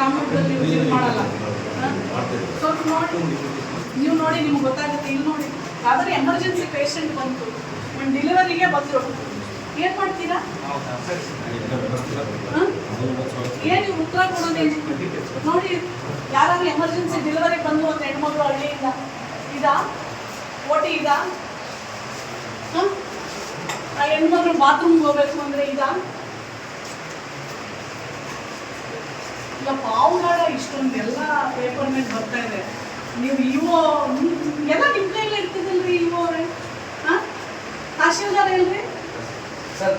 ಗ್ರಾಮದಲ್ಲಿ ಯೂಸ್ ಮಾಡಲ್ಲ. ಸ್ವಲ್ಪ ನೋಡಿ ನೀವು ನೋಡಿ ನಿಮ್ಗೆ ಗೊತ್ತಾಗುತ್ತೆ ಇಲ್ಲಿ ನೋಡಿ. ಆದರೆ ಎಮರ್ಜೆನ್ಸಿ ಪೇಷಂಟ್ ಬಂತು. ಒಂದು ಡೆಲಿವರಿಗೆ ಬಂದರು. ಏನು ಮಾಡ್ತೀರಾ? ಏನು ಉತ್ತರ ಕೊಡೋದೇನು ನೋಡಿ ಯಾರಾದ್ರೂ ಎಮರ್ಜೆನ್ಸಿ ಡೆಲಿವರಿ ಬಂದು ಒಂದು ಹೆಣ್ಮಗಳು ಹಳ್ಳಿಯಿಂದ ಇದಾ ಓಟಿ ಇದಾ? ಆ ಹೆಣ್ಮಗಳು ಬಾತ್ರೂಮ್ಗೆ ಹೋಗ್ಬೇಕು ಅಂದರೆ ಇದಾ? ಈಗ ಪಾವುಗಳ ಇಷ್ಟೊಂದೆಲ್ಲ ಪೇಪರ್ ಮೇಲೆ ಬರ್ತಾ ಇದೆ. ನೀವು ಇವು ಎಲ್ಲ ನಿಮ್ಮ ಕೈಯಲ್ಲಿ ಇರ್ತದಲ್ರಿ ಇವು ಅವರೇ? ಹಾಂ? ತಹಶೀಲ್ದಾರ್ ಹೇಳ್ರಿ? ಸರ್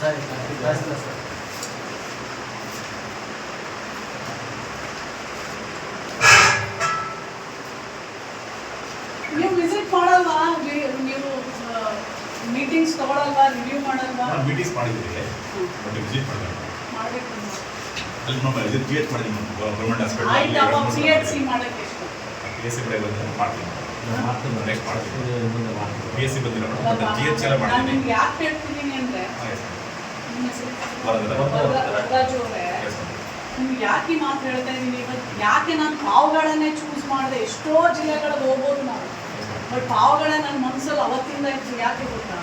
ಸರಿ ಸರ್ ನೀವು ವಿಸಿಟ್ ಮಾಡಲ್ವಾ? ನೀವು ಮೀಟಿಂಗ್ಸ್ ತಗೊಳಲ್ವಾ ರಿವ್ಯೂ ಮಾಡಲ್ವಾ? ಮೀಟಿಂಗ್ಸ್ ಮಾಡಿದ್ದೀವಿ. ಬಟ್ ವಿಸಿಟ್ ಮಾಡಿಲ್ಲ. ಮಾಡಬೇಕು. ಅಲ್ಲಿ ನಮ್ಮ ಇದು ಜಿ ಎಚ್ ಮಾಡಿದ್ದೀನಿ ನಾನು ಗೌರ್ಮೆಂಟ್ ಆಯ್ತು ಅವಾಗ ಸಿ ಎಚ್ ಸಿ ಹಾಸ್ಪಿಟಲ್ ಮಾಡಕ್ಕೆ ಎಷ್ಟು? ಪಿ ಎಸ್ ಸಿ ಕಡೆ ಬಂದು ಮಾಡ್ತೀನಿ. ನೆಕ್ಸ್ಟ್ ಮಾಡ್ತೀನಿ. ಪಿ ಎಸ್ ಸಿ ಬಂದಿಲ್ಲ ಅಲ್ಲಪ್ಪ, ಬಟ್ ಜಿ ಎಚ್ ಎಲ್ಲ ಮಾಡ್ತೀನಿ. ನಿಮ್ಗೆ ಯಾಕೆ ಹೇಳ್ತಿದ್ದೀನಿ ಅಂದರೆ ನಿಮ್ಗೆ ಯಾಕೆ ಮಾತು ಹೇಳ್ತಾ ಇದ್ದೀನಿ? ಇವತ್ತು ಯಾಕೆ ನಾನು ಪಾವುಗಳನ್ನೇ ಚೂಸ್ ಮಾಡಿದೆ? ಎಷ್ಟೋ ಜಿಲ್ಲೆಗಳಿಗೆ ಹೋಗ್ಬೋದು ನಾವು. ಬಟ್ ಪಾವಗಡ ನನ್ನ ಮನಸ್ಸಲ್ಲಿ ಅವತ್ತಿಂದ ಇತ್ತು ಯಾಕೆ ಗೊತ್ತಾ?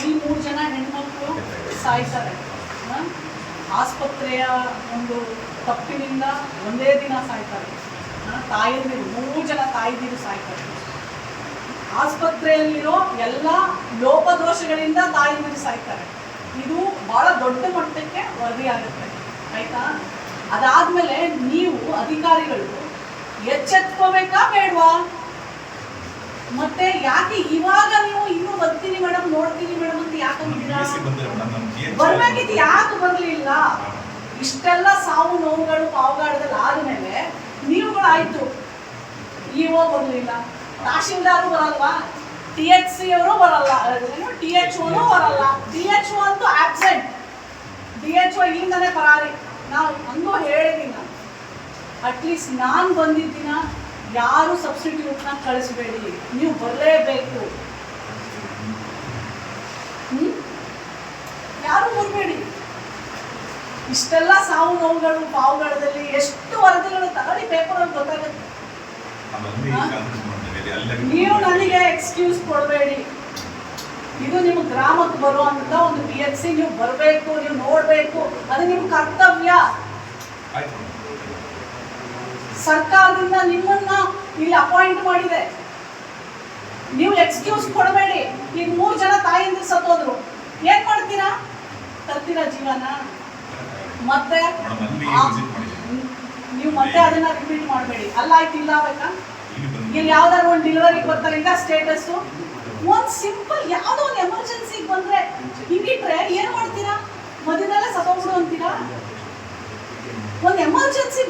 ಈ ಮೂರು ಜನ ಹೆಣ್ಮಕ್ಳು ಸಾಯ್ತಾರೆ. ಹ? ಆಸ್ಪತ್ರೆಯ ಒಂದು ತಪ್ಪಿನಿಂದ ಒಂದೇ ದಿನ ಸಾಯ್ತಾರೆ? ತಾಯಂದಿರು ಮೂರು ಜನ ತಾಯಂದಿರು ಸಾಯ್ತಾರೆ. ಆಸ್ಪತ್ರೆಯಲ್ಲಿರೋ ಎಲ್ಲ ಲೋಪದೋಷಗಳಿಂದ ತಾಯಂದಿರು ಸಾಯ್ತಾರೆ. ಇದು ಬಹಳ ದೊಡ್ಡ ಮಟ್ಟಕ್ಕೆ ವರದಿ ಆಗುತ್ತೆ ಆಯ್ತಾ? ಅದಾದ್ಮೇಲೆ ನೀವು ಅಧಿಕಾರಿಗಳು ಎಚ್ಚೆತ್ಕೋಬೇಕಾ ಬೇಡವಾ? ಮತ್ತೆ ಯಾಕೆ ಇವಾಗ ನೀವು ಬರ್ತೀನಿ ಮೇಡಮ್ ನೋಡ್ತೀನಿ ಮೇಡಮ್ ಅಂತ ಯಾಕೆ ಬರ್ಬೇಕಿತ್ತು ಯಾಕೆ ಬರಲಿಲ್ಲ. ಇಷ್ಟೆಲ್ಲ ಸಾವು ನೋವುಗಳು ಪಾವುಗಾಡದಲ್ಲಿ ಆದ್ಮೇಲೆ ನೀವುಗಳಾಯ್ತು ಇಒ ಬರಲಿಲ್ಲ. ತಹಶೀಲ್ದಾರು ಬರಲ್ವಾ? ಟಿ ಎಚ್ ಸಿ ಅವರು ಬರಲ್ಲ. ಟಿ ಎಚ್ ಒನು ಬರಲ್ಲ. ಟಿ ಎಚ್ ಒ ಅಂತೂ ಆಬ್ಸೆಂಟ್ ಡಿ ಎಚ್ ಒ ಇಲ್ಲಿಂದಾನೆ ಪರಾರಿ. ನಾವು ಹಂಗೂ ಹೇಳಿದ್ದೀನಿ ನಾನು ಅಟ್ಲೀಸ್ಟ್ ನಾನು ಬಂದಿದ್ದಿನ ಯಾರು ಸಬ್ಸ್ಟಿಟ್ಯೂಟ್ನ ಕಳಿಸ್ಬೇಡಿ. ನೀವು ಬರಲೇಬೇಕು? ಯಾರು ಮುರ್ಬೇಡಿ ಇಷ್ಟೆಲ್ಲ ಸಾವು ನೋವುಗಳು ಪಾವುಗಳದಲ್ಲಿ ಎಷ್ಟು ವರದಿಗಳು ತಗೊಳ್ಳಿ ಅಂತ ಗೊತ್ತಾಗುತ್ತೆ. ನೀವು ನನಗೆ ಎಕ್ಸ್ಕ್ಯೂಸ್ ಕೊಡಬೇಡಿ. ಇದು ನಿಮ್ಮ ಗ್ರಾಮಕ್ಕೆ ಬರುವಂತ ಒಂದು ಪಿ ಎಚ್ ಸಿ ನೀವು ಬರಬೇಕು ನೀವು ನೋಡಬೇಕು. ಅದು ನಿಮ್ಮ ಕರ್ತವ್ಯ. ಸರ್ಕಾರದಿಂದ ನಿಮ್ಮನ್ನ ಇಲ್ಲಿ ಅಪಾಯಿಂಟ್ ಮಾಡಿದೆ. ನೀವು ಎಕ್ಸ್ಕ್ಯೂಸ್ ಕೊಡಬೇಡಿ. ಈಗ ಮೂರು ಜನ ತಾಯಿಂದ ಸತ್ತೋದ್ರು ಏನ್ ಮಾಡ್ತೀರಾ? ತರ್ತೀರಾ ಜೀವನ? ಮತ್ತೆ ನೀವು ಮತ್ತೆ ಅದನ್ನ ರಿಪೀಟ್ ಮಾಡಬೇಡಿ. ಅಲ್ಲ, ಆಯ್ತು, ಇಲ್ಲ ಬೇಕಾ? ಇಲ್ಲಿ ಯಾವ್ದಾದ್ರು ಒಂದು ಡೆಲಿವರಿ ಬರ್ತಾರೆ ಈಗ ಸ್ಟೇಟಸ್ ಒಂದ್ ಸಿಂಪಲ್ ಯಾವ್ದೋ ಒಂದು ಎಮರ್ಜೆನ್ಸಿಗೆ ಬಂದ್ರೆ ಹಿಂಗಿಟ್ರೆ ಏನ್ ಮಾಡ್ತೀರಾ? ಮಧ್ಯದಲ್ಲೇ ಸತ್ತೋಗ್ಬಿಡು ಅಂತೀರಾ? ಒಂದು ಎಮರ್ಜೆನ್ಸಿ